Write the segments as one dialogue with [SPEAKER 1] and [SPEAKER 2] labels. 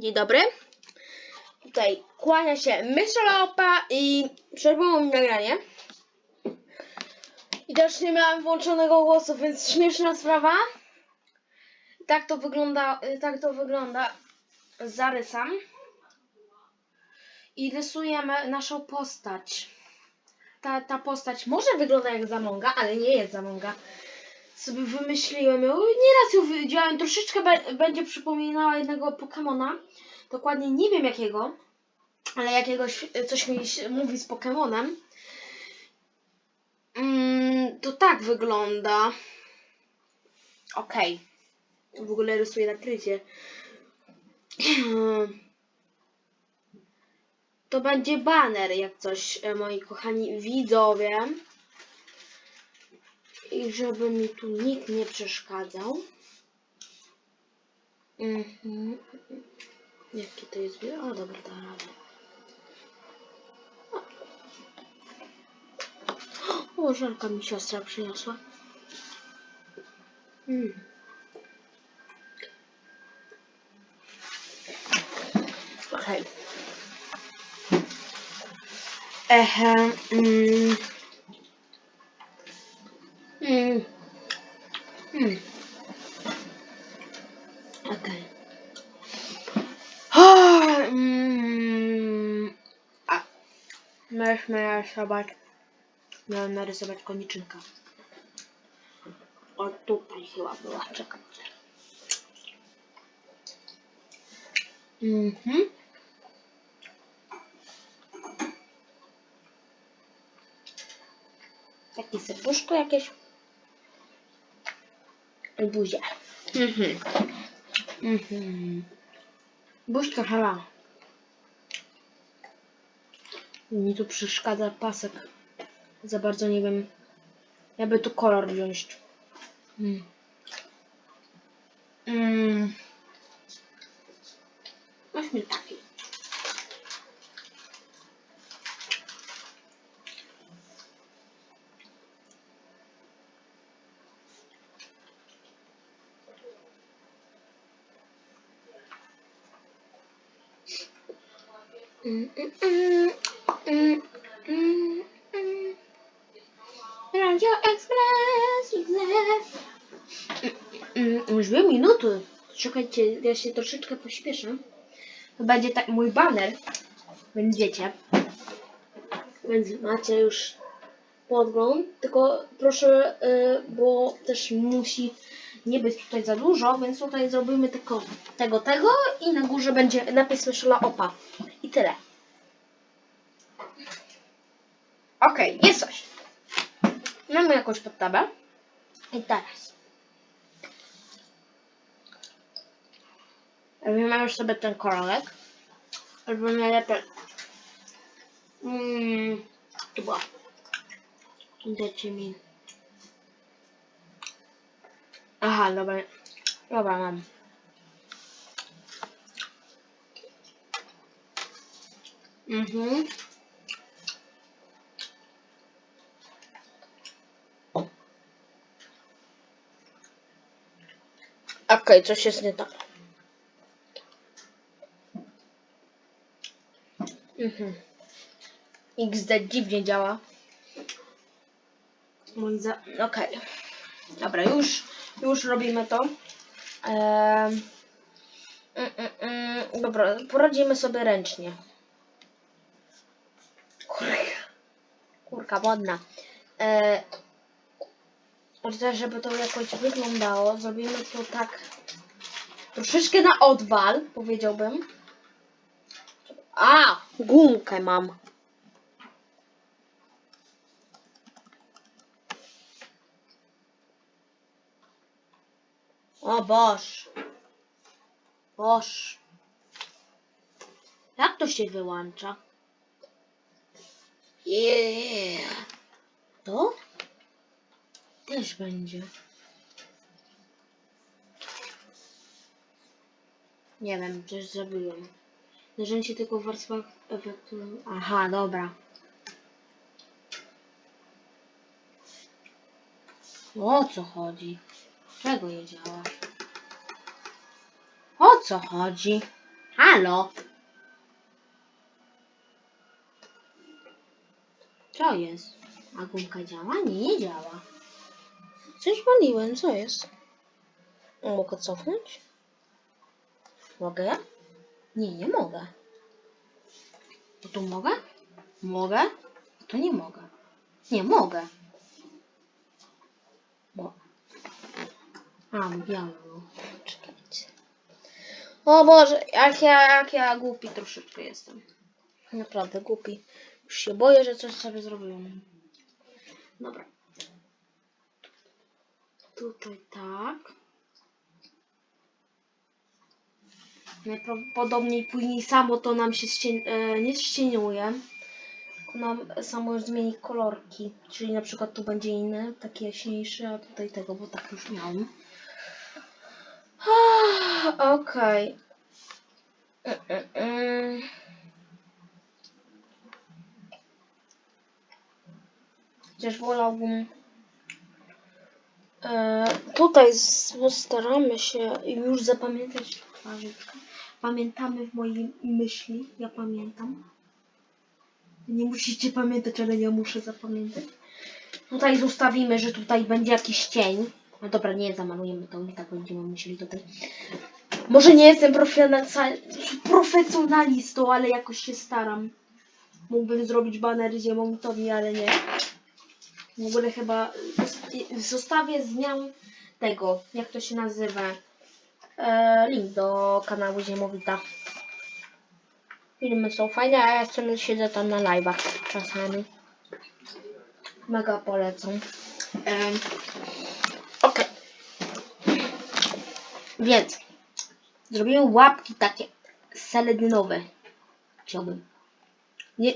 [SPEAKER 1] Dzień dobry. Tutaj kłania się Myszelopa i przerwało mi nagranie. I też nie miałam włączonego głosu, więc śmieszna sprawa. Tak to wygląda, tak to wygląda. Zarysam. I rysujemy naszą postać. Ta, ta postać może wygląda jak Zamonga, ale nie jest Zamonga. Sobie wymyśliłem ją. Nieraz ją widziałem. Troszeczkę będzie przypominała jednego Pokemona. Dokładnie nie wiem jakiego, ale jakiegoś coś mi mówi z Pokemonem. Mm, to tak wygląda. Okej. W ogóle rysuję nakrycie. To będzie baner, jak coś, e, moi kochani widzowie. I żeby mi tu nikt nie przeszkadzał. Mhm. Jakie to jest wideo? O, dobra, da radę. O, żarka mi siostra przyniosła. Mm. Okej. Ehe. Mm. Mm. Mm. Okej. Mm. A. Mieliśmy narysować. Miałem narysować koniczynka. O tutaj chyba była. Czekajcie. Mhm. Takie serduszko jakieś. I buzia. Mhm. Mhm. Buźka hala. Mi tu przeszkadza pasek. Za bardzo nie wiem. Jakby tu kolor wziąć. Mm. Mm. Weźmy taki. Mm, mm, mm, mm, mm, mm. Radio Express widzę. Mm, mm, Już dwie minuty. Czekajcie, ja się troszeczkę pośpieszę. To będzie tak mój baner. Będziecie. Więc macie już podgląd. Tylko proszę, y, bo też musi nie być tutaj za dużo, więc tutaj zrobimy tylko tego, tego i na górze będzie napis Myszola Opa. I tyle. Okej, jest coś. Mamy jakąś podtabę. I teraz. Weźmiemy już sobie ten koralek. Albo najlepiej. Mm, tu była. Dajcie mi. Aha, dobra. Dobra, mam. Mhm. Okej, coś jest nie tak. Mhm. XD dziwnie działa. Okej. Dobra, już, już robimy to. Ehm... Mm, mm, mm. Dobra, poradzimy sobie ręcznie. Kurka wodna. E... Żeby to jakoś wyglądało, zrobimy to tak troszeczkę na odwal, powiedziałbym. A, gumkę mam. O Boż. Boż. Jak to się wyłącza? Yeah. To? Też będzie. Nie wiem, coś zrobiłem. Narzędzie tylko warstwach efektu. Aha, dobra. O co chodzi? Czego nie działa? O co chodzi? Halo? Co jest? A gumka działa? Nie, nie działa.
[SPEAKER 2] Coś waliłem, co jest? Mogę cofnąć?
[SPEAKER 1] Mogę? Nie, nie mogę. To tu mogę? Mogę? To nie mogę. Nie mogę. Bo... A, biało.
[SPEAKER 2] Czekajcie. O Boże, jak ja, jak ja głupi troszeczkę jestem. Naprawdę głupi. Już się boję, że coś sobie zrobiłem.
[SPEAKER 1] Dobra. Tutaj tak. Najprawdopodobniej później samo to nam się ścień, e, nie ścieniuje. Nam samo zmieni kolorki. Czyli na przykład tu będzie inny, taki jaśniejszy, a tutaj tego, bo tak już miałem.
[SPEAKER 2] Ah, Okej. Mm, mm, mm.
[SPEAKER 1] Chociaż wolałbym
[SPEAKER 2] E, tutaj postaramy się
[SPEAKER 1] już zapamiętać twarzyczkę. Pamiętamy w mojej myśli. Ja pamiętam. Nie musicie pamiętać, ale ja muszę zapamiętać. Tutaj zostawimy, że tutaj będzie jakiś cień. No dobra, nie zamalujemy to, i tak będziemy musieli tutaj. Może nie jestem profesjonal- profesjonalistą, ale jakoś się staram. Mógłbym zrobić baner ziemotowi, ale nie. W ogóle chyba zostawię zmian tego, jak to się nazywa. E, link do kanału Ziemowita. Filmy są fajne, a ja jeszcze siedzę tam na live'ach czasami. Mega polecam. Em, Okej. Więc zrobimy łapki takie seledynowe. Chciałbym. Nie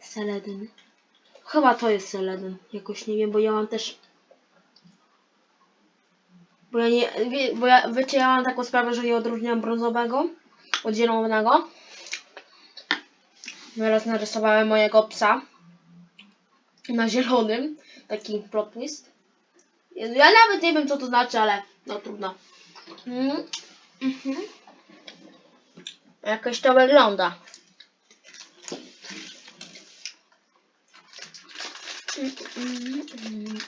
[SPEAKER 1] seledyn. Chyba to jest seledyn. Jakoś nie wiem, bo ja mam też bo ja nie, bo ja, wiecie, ja mam taką sprawę, że nie odróżniam brązowego od zielonego. Teraz narysowałem mojego psa na zielonym. Taki plot twist. Ja nawet nie wiem, co to znaczy, ale no trudno. Mm, mhm.
[SPEAKER 2] jakoś to wygląda.
[SPEAKER 1] Mm.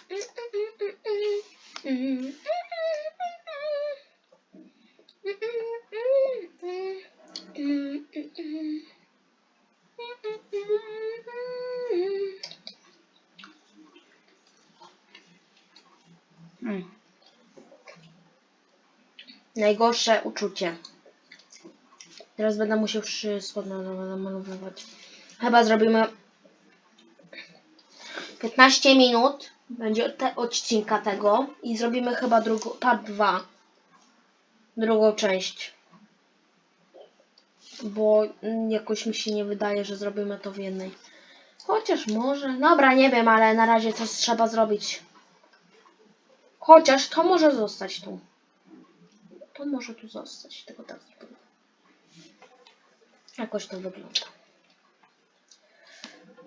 [SPEAKER 1] Najgorsze uczucie. Teraz będę musiał wszystko namalowywać. Chyba zrobimy 15 minut. Będzie te odcinka tego. I zrobimy chyba drugą, part 2. Drugą część. Bo jakoś mi się nie wydaje, że zrobimy to w jednej. Chociaż może. Dobra, nie wiem, ale na razie coś trzeba zrobić. Chociaż to może zostać tu. To może tu zostać. Tego tak zrobimy. Jakoś to wygląda.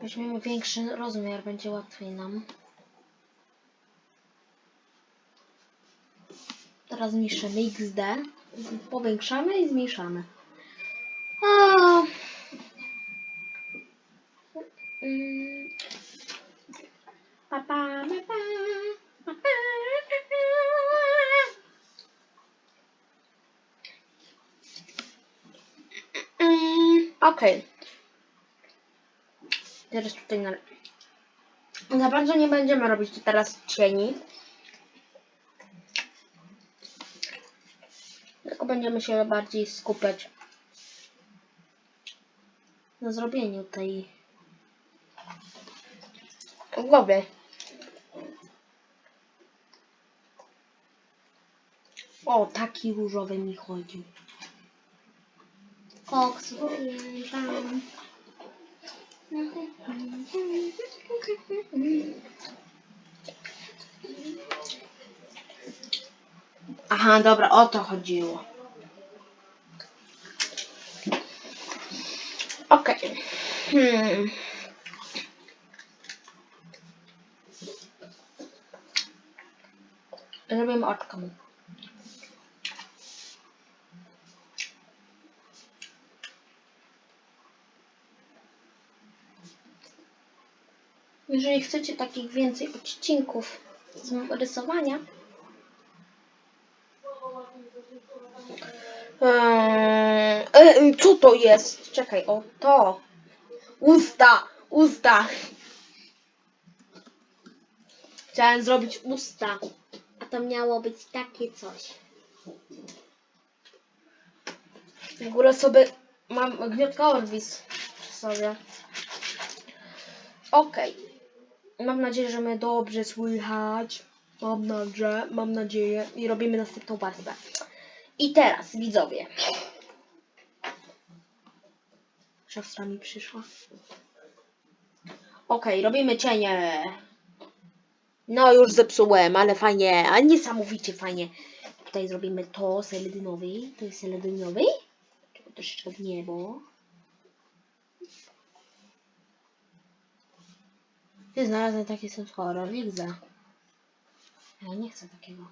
[SPEAKER 1] Weźmiemy większy rozmiar, będzie łatwiej nam. Teraz zmniejszymy XD. Powiększamy i zmniejszamy. Mm. Pa, pa, pa, pa. Pa. Mm, Okej. Teraz tutaj na... Nie będziemy robić tu teraz cieni. Tylko będziemy się bardziej skupiać na zrobieniu tej głowy. O, taki różowy mi chodzi. Koks, tam. Aha, dobra, o to chodziło. Okej. Hmm. Zrobimy oczka mu.
[SPEAKER 2] Jeżeli chcecie takich więcej odcinków z rysowania, Eee, e, co to jest? Czekaj, o to. Usta, usta. Chciałem zrobić usta, a to miało być takie coś. W ogóle sobie mam gniotkę Orwis przy sobie. Okej. Mam nadzieję, że mnie dobrze słychać. Mam nadzieję, mam nadzieję. I robimy następną warstwę. I teraz, widzowie. Siostra mi przyszła. Okej, robimy cienie. No już zepsułem, ale fajnie, a niesamowicie fajnie. Tutaj zrobimy to seledynowy. To jest seledynowy. Troszeczkę w niebo. Ty znalazłem taki horror, widzę. Ja nie chcę takiego.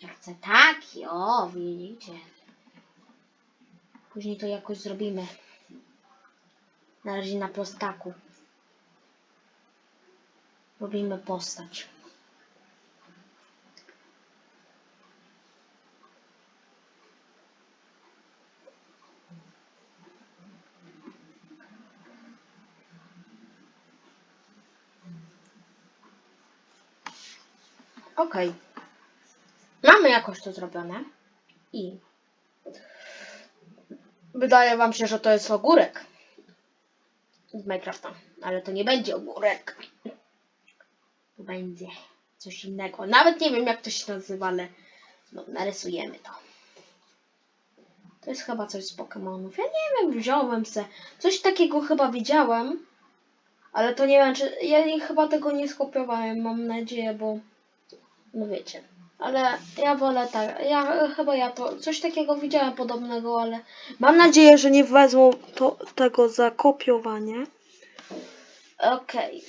[SPEAKER 2] Ja chcę taki, o, widzicie. Później to jakoś zrobimy. Na razie na prostaku. Robimy postać. Okej. Mamy jakoś to zrobione. I wydaje wam się, że to jest ogórek z Minecrafta, ale to nie będzie ogórek. To będzie coś innego. Nawet nie wiem, jak to się nazywa, ale no, narysujemy to. To jest chyba coś z Pokemonów. Ja nie wiem, wziąłem se. Coś takiego chyba widziałem, ale to nie wiem, czy ja chyba tego nie skopiowałem, mam nadzieję, bo no wiecie. Ale ja wolę tak. Ja chyba ja to coś takiego widziałem podobnego, ale mam nadzieję, że nie wezmą to, tego za kopiowanie. Okej.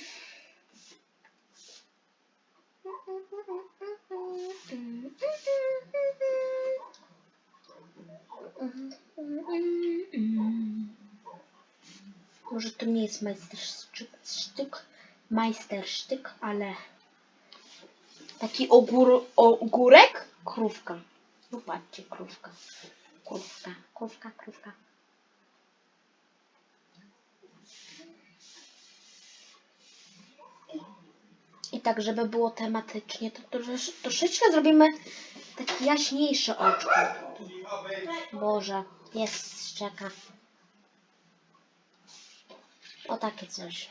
[SPEAKER 2] Może to nie jest majstersztyk, sztyk, majstersztyk, ale Taki ogór, ogórek? Krówka. Patrzcie, krówka. Krówka, krówka, krówka. I tak, żeby było tematycznie, to trosz, troszeczkę zrobimy takie jaśniejsze oczko. Boże, jest szczeka. O takie coś.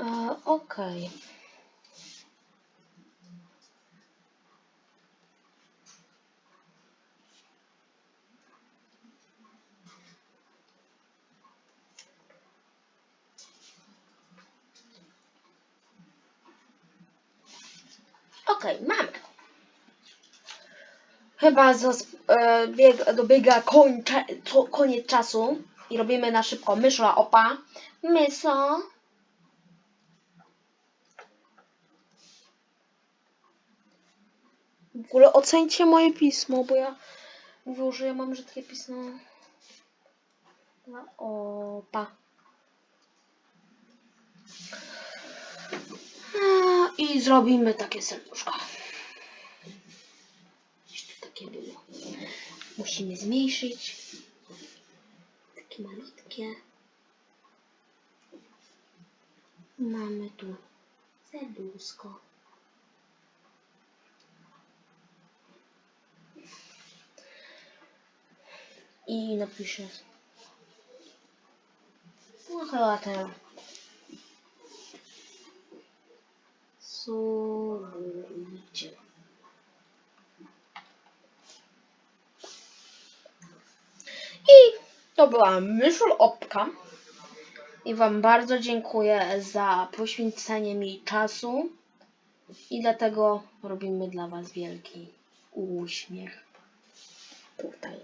[SPEAKER 2] E, Okej. Okej, mamy. Chyba e, bieg, dobiega kończe, co, koniec czasu i robimy na szybko myszla opa. Mysla. W ogóle ocencie moje pismo, bo ja mówię, że ja mam brzydkie pismo. Opa. I zrobimy takie serduszko. Jeszcze takie było. Musimy zmniejszyć. Takie malutkie. Mamy tu serduszko. I napiszę. No chyba tyle. I to była myśl opka. I Wam bardzo dziękuję za poświęcenie mi czasu. I dlatego robimy dla Was wielki uśmiech. Tutaj.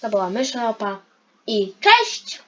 [SPEAKER 2] To była myśl opa. I cześć!